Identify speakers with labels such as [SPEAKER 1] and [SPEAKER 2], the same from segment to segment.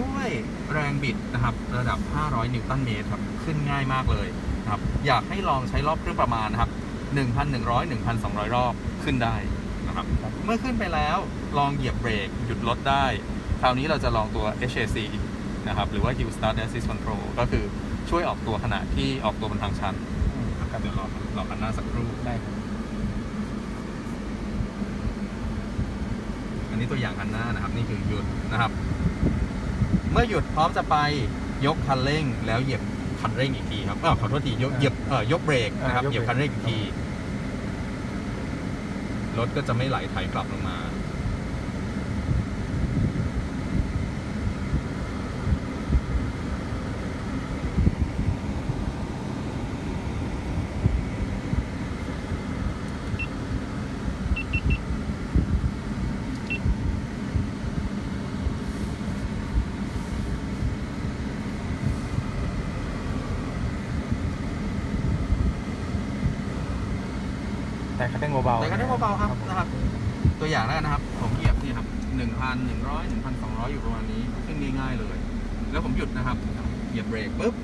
[SPEAKER 1] ด้วยแรงบิดนะครับระดับ 500 นิวตันเมตรครับขึ้นง่ายมากเลยนะครับอยากให้ลองใช้รอบเครื่องประมาณนะครับ 1,100 1,200 รอบขึ้นได้นะครับเมื่อขึ้นไปแล้วลองเหยียบเบรกหยุดรถได้ คราวนี้เราจะลองตัว HAC นะครับหรือว่า Hill Start Assist Control ก็คือช่วยออกตัวขณะที่ออกตัวบนทางชันนะครับเดี๋ยวรอรอคันหน้าสักครู่
[SPEAKER 2] ได้ครับ
[SPEAKER 1] อันนี้ตัวอย่างคันหน้านะครับ นี่คือหยุดนะครับเมื่อหยุดพร้อมจะไปยกคันเร่ง แล้วเหยียบคันเร่งอีกทีครับเออขอโทษทียกเหยียบเออยกเบรกนะครับเหยียบคันเร่งอีกที รถก็จะไม่ไหลไถกลับลงมา
[SPEAKER 2] แต่ คันเร่งเบาๆ
[SPEAKER 1] แต่ก็ได้เบาๆครับนะครับ ตัวอย่างแรกนะครับ ผมเหยียบนี่ครับหนึ่งพันหนึ่งร้อยหนึ่งพันสองร้อยอยู่ประมาณนี้ขึ้นง่ายๆเลย แล้วผมหยุดนะครับ เหยียบเบรกปุ๊บ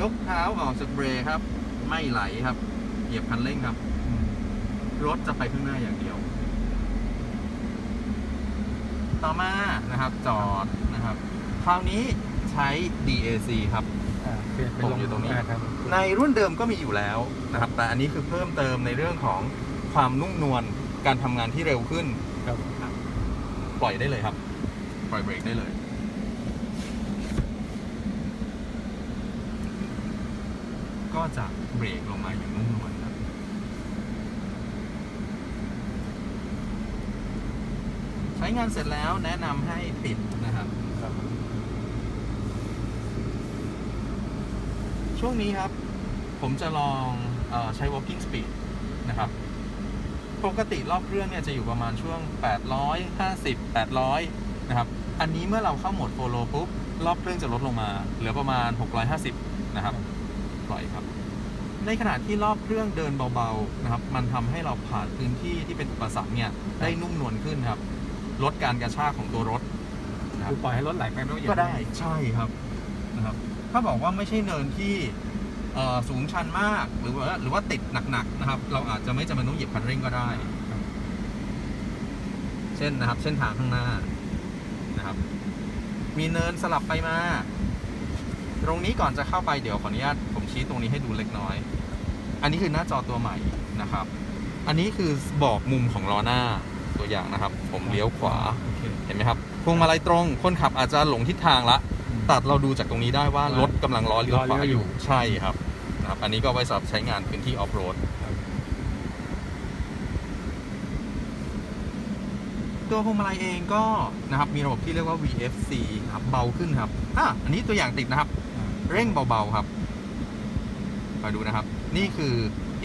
[SPEAKER 1] ยกเท้าออกจากเบรกครับ ไม่ไหลครับ เหยียบคันเร่งครับ
[SPEAKER 2] อืม
[SPEAKER 1] รถจะไปข้างหน้าอย่างเดียว ต่อมานะครับ จอดนะครับ คราวนี้ใช้ DAC ครับ
[SPEAKER 2] อ่าเป็นเป็น
[SPEAKER 1] ผม
[SPEAKER 2] ลม
[SPEAKER 1] อยู่ตรงนี้า
[SPEAKER 2] ครับ
[SPEAKER 1] ในรุ่นเดิมก็มีอยู่แล้วนะครับ แต่อันนี้คือเพิ่มเติมในเรื่องของความนุ่มนวล การทำงานที่เร็วขึ้น
[SPEAKER 2] ครับ
[SPEAKER 1] ปล่อยได้เลยครับ ปล่อยเบรกได้เลย ก็จะเบรกลงมาอย่างนุ่มนวลครับ ใช้งานเสร็จแล้วแนะนำให้ปิดนะครับ
[SPEAKER 2] ครับ
[SPEAKER 1] ช่วงนี้ครับ ผมจะลองเออใช้ walking speed นะครับ ปกติรอบเครื่องเนี่ยจะอยู่ประมาณช่วง 850 800 นะครับ อันนี้เมื่อเราเข้าโหมด follow ปุ๊บ รอบเครื่องจะลดลงมา เหลือประมาณ 650 นะครับ ปล่อยครับ ในขณะที่รอบเครื่องเดินเบาๆ นะครับ มันทำให้เราผ่านพื้นที่ที่เป็นอุปสรรคเนี่ยได้นุ่มนวลขึ้นครับ ลดการกระชากของตัวรถนะครั
[SPEAKER 2] คื
[SPEAKER 1] บ
[SPEAKER 2] อปล่อยให้รถไหลไปไม่ต้องเหยียบ
[SPEAKER 1] ก็ได้ ใช่ครับ นะครับ ถ้าบอกว่าไม่ใช่เนินที่เอ่อสูงชันมากหรือว่าหรือว่าติดหนักๆนะครับ เราอาจจะไม่จำเป็นต้องเหยียบคันเร่งก็ได้ เช่นนะครับ เส้นทางข้างหน้านะครับ มีเนินสลับไปมา ตรงนี้ก่อนจะเข้าไปเดี๋ยวขออนุญาตผมชี้ตรงนี้ให้ดูเล็กน้อย อันนี้คือหน้าจอตัวใหม่นะครับ อันนี้คือบอกมุมของล้อหน้าตัวอย่างนะครับ ผมเลี้ยวขวา
[SPEAKER 2] โอเค
[SPEAKER 1] เห็นไหมครับพวงมาลัยตรงคนขับอาจจะหลงทิศทางละ ตัดเราดูจากตรงนี้ได้ว่ารถกำลังล้อเลี้ยวขวา
[SPEAKER 2] ล้อเลี้ยว
[SPEAKER 1] อ
[SPEAKER 2] อยู่
[SPEAKER 1] ยู่ใช่ครับนะครับ อันนี้ก็ไว้สำหรับใช้งานพื้นที่ออฟโรด
[SPEAKER 2] ครับ
[SPEAKER 1] ตัวพวงมาลัยเองก็นะครับมีระบบที่เรียกว่า VFC นะครับเบาขึ้นครับอะอันนี้ตัวอย่างติดนะครับ
[SPEAKER 2] อ่า
[SPEAKER 1] เร่งเบาๆครับมาดูนะครับ นี่คือ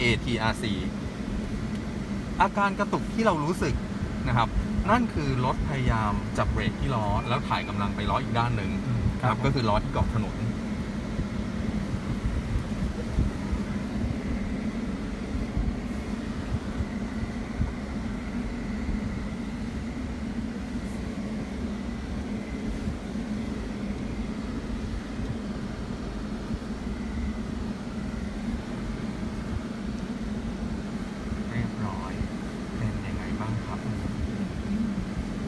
[SPEAKER 1] ATRC อาการกระตุกที่เรารู้สึกนะครับ นั่นคือรถพยายามจับเบรกที่ล้อแล้วถ่ายกำลังไปล้ออีกด้านหนึ่ง
[SPEAKER 2] อืม
[SPEAKER 1] ครับ ก็คือล้อที่เกาะถนนเรียบร้อยเป็นยังไงบ้างครับ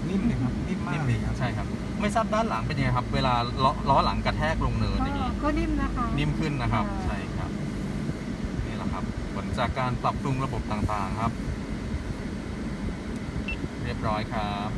[SPEAKER 2] นิ่มเลยครับ นิ่มมากเลยครับ
[SPEAKER 1] ใช่ครับ ไม่ทราบด้านหลังเป็นยังไงครับ เวลาล้อล้อหลังกระแทกลงเนิน
[SPEAKER 3] ก็
[SPEAKER 1] อย่างนี้
[SPEAKER 3] ก็นิ่มนะคะ
[SPEAKER 1] นิ่มขึ้นนะครับ
[SPEAKER 3] ค่ะ
[SPEAKER 1] ใช่ครับนี่แหละครับ ผลจากการปรับปรุงระบบต่างๆครับ เรียบร้อยครับ